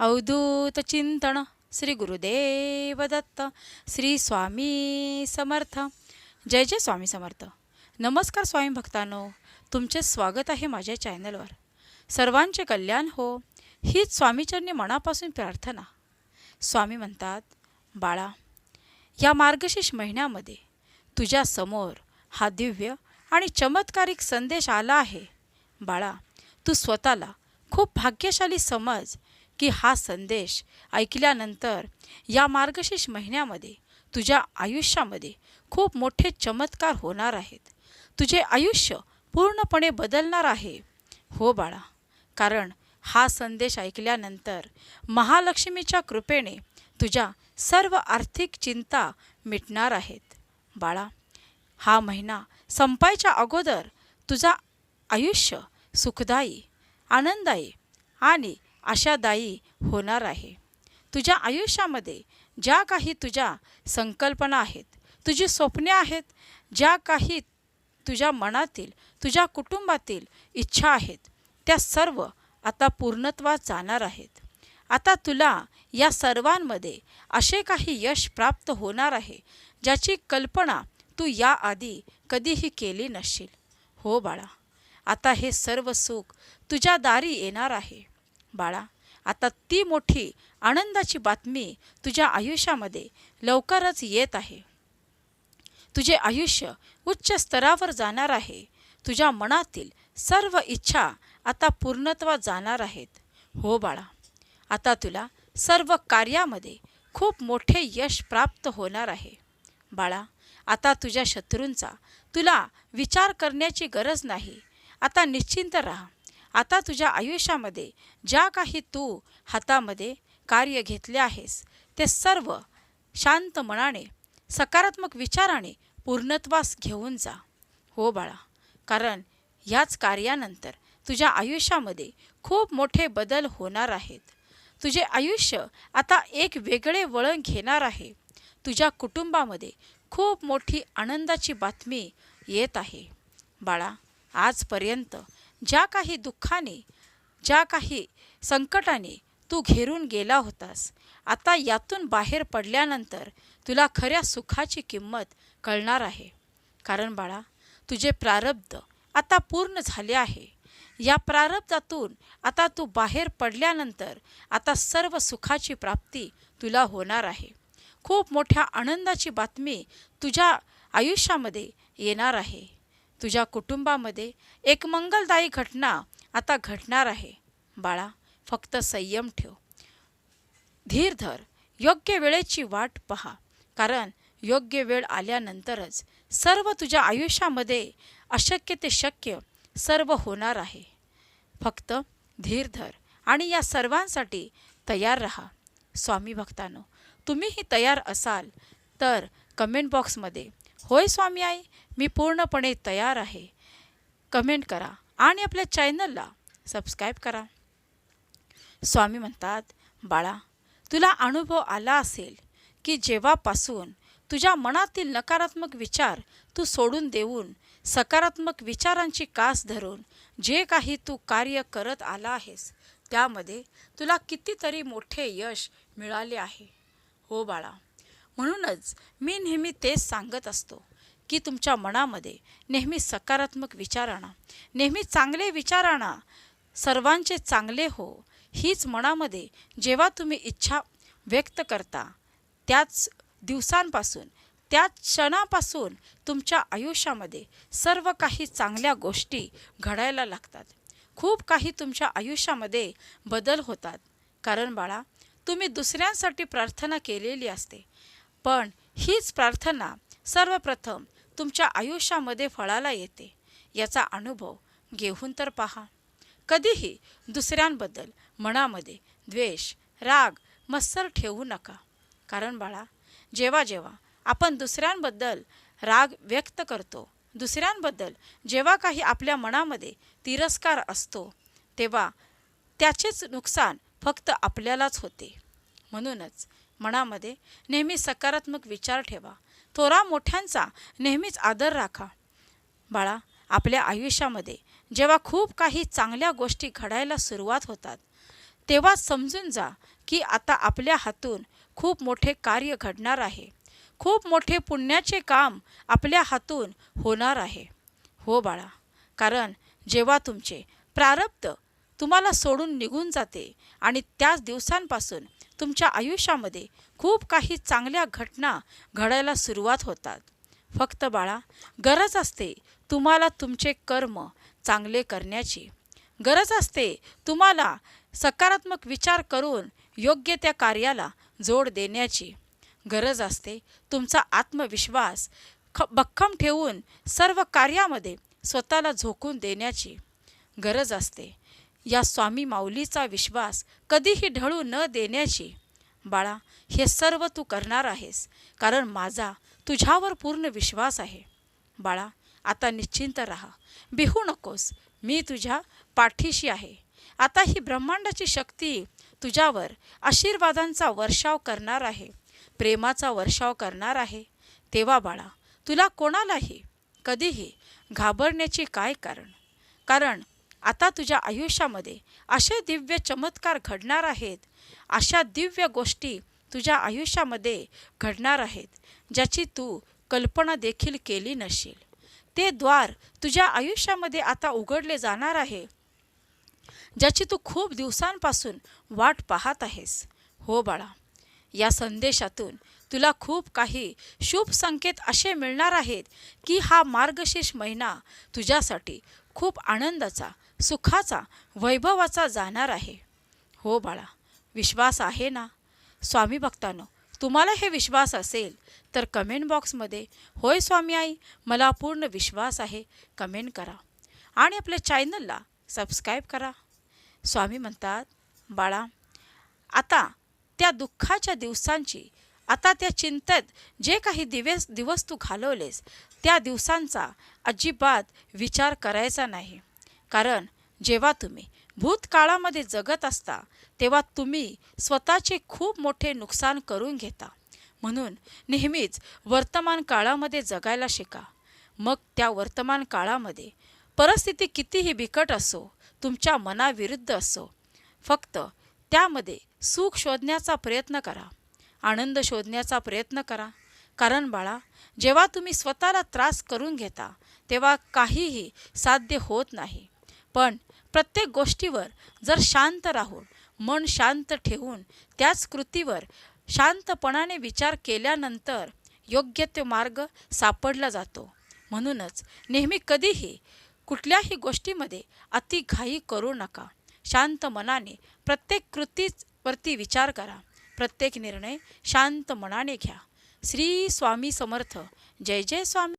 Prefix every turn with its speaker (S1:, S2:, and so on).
S1: अवधूत चिंतन श्री गुरुदेव दत्त श्री स्वामी समर्थ जय जय स्वामी समर्थ नमस्कार स्वामी भक्तांनो तुमचे स्वागत आहे माझ्या चॅनलवर सर्वांचे कल्याण हो हीच स्वामीचरणी मनापासून प्रार्थना स्वामी म्हणतात बाळा या मार्गशीर्ष महिन्यामध्ये तुझ्या समोर हा दिव्य आणि चमत्कारिक संदेश आला आहे बाळा तू स्वतःला खूप भाग्यशाली समज की हा संदेश ऐकल्यानंतर या मार्गशीर्ष महिन्यामध्ये तुझ्या आयुष्यामध्ये खूप मोठे चमत्कार होणार आहेत. तुझे आयुष्य पूर्णपणे बदलणार आहे. हो बाळा कारण हा संदेश ऐकल्यानंतर महालक्ष्मीच्या कृपेने तुझ्या सर्व आर्थिक चिंता मिटणार आहेत. बाळा हा महिना संपायच्या अगोदर तुझा आयुष्य सुखदायी आनंददायी आणि आशादायी होणार आहे. तुझ्या आयुष्यामध्ये ज्या काही तुझ्या संकल्पना आहेत तुझी स्वप्ने आहेत ज्या काही तुझ्या मनातील तुझ्या कुटुंबातील इच्छा आहेत त्या सर्व आता पूर्णत्वात जाणार आहेत. आता तुला या सर्वांमध्ये असे काही यश प्राप्त होणार आहे ज्याची कल्पना तू याआधी कधीही केली नसशील. हो बाळा आता हे सर्व सुख तुझ्या दारी येणार आहे. बाळा आता ती मोठी आनंदाची बातमी तुझ्या आयुष्यामध्ये लवकरच येत आहे. तुझे आयुष्य उच्च स्तरावर जाणार आहे. तुझ्या मनातील सर्व इच्छा आता पूर्णत्वात जाणार आहेत. हो बाळा आता तुला सर्व कार्यामध्ये खूप मोठे यश प्राप्त होणार आहे. बाळा आता तुझ्या शत्रूंचा तुला विचार करण्याची गरज नाही. आता निश्चिंत राहा. आता तुझ्या आयुष्यामध्ये ज्या काही तू हातामध्ये कार्य घेतले आहेस ते सर्व शांत मनाने सकारात्मक विचाराने पूर्णत्वास घेऊन जा. हो बाळा कारण ह्याच कार्यानंतर तुझ्या आयुष्यामध्ये खूप मोठे बदल होणार आहेत. तुझे आयुष्य आता एक वेगळे वळण घेणार आहे. तुझ्या कुटुंबामध्ये खूप मोठी आनंदाची बातमी येत आहे. बाळा आजपर्यंत ज्या काही दुःखाने ज्या काही संकटाने तू घेरून गेला होतास आता यातून बाहेर पडल्यानंतर तुला खऱ्या सुखाची किंमत कळणार आहे. कारण बाळा तुझे प्रारब्ध आता पूर्ण झाले आहे. या प्रारब्धातून आता तू बाहेर पडल्यानंतर आता सर्व सुखाची प्राप्ती तुला होणार आहे. खूप मोठ्या आनंदाची बातमी तुझ्या आयुष्यामध्ये येणार आहे. तुझ्या कुटुंबामध्ये एक मंगलदायी घटना आता घडणार आहे. बाळा फक्त संयम ठेव. धीर धर. योग्य वेळेची वाट पहा. कारण योग्य वेळ आल्यानंतरच सर्व तुझ्या आयुष्यामध्ये अशक्य ते शक्य सर्व होणार आहे. फक्त धीर धर आणि या सर्वांसाठी तयार राहा. स्वामी भक्तांनो तुम्हीही तयार असाल तर कमेंट बॉक्समध्ये होय स्वामी आई मी पूर्णपणे तयार आहे. कमेंट करा आणि आपल्या चॅनलला सबस्क्राईब करा. स्वामी म्हणतात बाळा तुला अनुभव आला असेल की जेव्हापासून तुझ्या मनातील नकारात्मक विचार तू सोडून देऊन सकारात्मक विचारांची कास धरून जे काही तू कार्य करत आला आहेस त्यामध्ये तुला कितीतरी मोठे यश मिळाले आहे. हो बाळा म्हणूनच मी नेहमी तेच सांगत असतो की तुमच्या मनामध्ये नेहमी सकारात्मक विचार आणा. नेहमी चांगले विचार आणा. सर्वांचे चांगले हो. हीच मनामध्ये जेव्हा तुम्ही इच्छा व्यक्त करता त्याच दिवसांपासून त्याच क्षणापासून तुमच्या आयुष्यामध्ये सर्व काही चांगल्या गोष्टी घडायला लागतात. खूप काही तुमच्या आयुष्यामध्ये बदल होतात. कारण बाळा तुम्ही दुसऱ्यांसाठी प्रार्थना केलेली असते. पण हीच प्रार्थना सर्वप्रथम तुमच्या आयुष्यामध्ये फळाला येते. याचा अनुभव घेऊन तर पहा. कधीही दुसऱ्यांबद्दल मनामध्ये द्वेष राग मत्सर ठेवू नका. कारण बाळा जेव्हा जेव्हा आपण दुसऱ्यांबद्दल राग व्यक्त करतो दुसऱ्यांबद्दल जेव्हा काही आपल्या मनामध्ये तिरस्कार असतो तेव्हा त्याचेच नुकसान फक्त आपल्यालाच होते. म्हणूनच मनामध्ये नेहमी सकारात्मक विचार ठेवा. थोरा मोठ्यांचा नेहमीच आदर राखा. बाळा आपल्या आयुष्यामध्ये जेव्हा खूप काही चांगल्या गोष्टी घडायला सुरुवात होतात तेव्हा समजून जा की आता आपल्या हातून खूप मोठे कार्य घडणार आहे. खूप मोठे पुण्याचे काम आपल्या हातून होणार आहे. हो बाळा कारण जेव्हा तुमचे प्रारब्ध तुम्हाला सोडून निघून जाते आणि त्याच दिवसांपासून तुमच्या आयुष्यामध्ये खूप काही चांगल्या घटना घडायला सुरुवात होतात. फक्त बाळा गरज असते तुम्हाला तुमचे कर्म चांगले करण्याची. गरज असते तुम्हाला सकारात्मक विचार करून योग्य त्या कार्याला जोड देण्याची. गरज असते तुमचा आत्मविश्वास ख भक्कम ठेवून सर्व कार्यामध्ये स्वतःला झोकून देण्याची. गरज असते या स्वामी माऊलीचा विश्वास कधीही ढळू न देण्याची. बाळा हे सर्व तू करणार आहेस कारण माझा तुझ्यावर पूर्ण विश्वास आहे. बाळा आता निश्चिंत राहा. बिहू नकोस मी तुझ्या पाठीशी आहे. आता ही ब्रह्मांडाची शक्ती तुझ्यावर आशीर्वादांचा वर्षाव करणार आहे. प्रेमाचा वर्षाव करणार आहे. तेव्हा बाळा तुला कोणालाही कधीही घाबरण्याचे काय कारण? कारण आता तुझ्या आयुष्यामध्ये असे दिव्य चमत्कार घडणार आहेत. अशा दिव्य गोष्टी तुझ्या आयुष्यामध्ये घडणार आहेत ज्याची तू कल्पना देखील केली नशील ते द्वार तुझ्या आयुष्यामध्ये आता उघडले जाणार आहे ज्याची तू खूप दिवसांपासून वाट पाहत आहेस. हो बाळा या संदेशातून तुला खूप काही शुभ संकेत असे मिळणार आहेत की हा मार्गशीर्ष महिना तुझ्यासाठी खूप आनंदाचा सुखाचा वैभवाचा जाणार आहे. हो बाळा विश्वास आहे ना? स्वामी भक्तांनो तुम्हाला हे विश्वास असेल तर कमेंट बॉक्समध्ये होय स्वामी आई मला पूर्ण विश्वास आहे कमेंट करा. आणि आपल्या चॅनलला सबस्क्राईब करा. स्वामी म्हणतात बाळा आता त्या दुःखाच्या दिवसांची आता त्या चिंतेत जे काही दिवस दिवस तू घालवलेस त्या दिवसांचा अजिबात विचार करायचा नाही. कारण जेव्हा तुम्ही भूतकाळामध्ये जगत असता तेव्हा तुम्ही स्वतःचे खूप मोठे नुकसान करून घेता. म्हणून नेहमीच वर्तमान काळामध्ये जगायला शिका. मग त्या वर्तमान काळामध्ये परिस्थिती कितीही बिकट असो तुमच्या मनाविरुद्ध असो फक्त त्यामध्ये सुख शोधण्याचा प्रयत्न करा. आनंद शोधण्याचा प्रयत्न करा. कारण बाळा जेव्हा तुम्ही स्वतःला त्रास करून घेता तेव्हा काहीही साध्य होत नाही. पण प्रत्येक गोष्टीवर जर शांत राहून मन शांत ठेवून त्याच कृतीवर शांतपणाने विचार केल्यानंतर योग्य तो मार्ग सापडला जातो. म्हणूनच नेहमी कधीही कुठल्याही गोष्टीमध्ये अतिघाई करू नका. शांत मनाने प्रत्येक कृतीवरती विचार करा. प्रत्येक निर्णय शांत मनाने घ्या. श्री स्वामी समर्थ. जय जय स्वामी.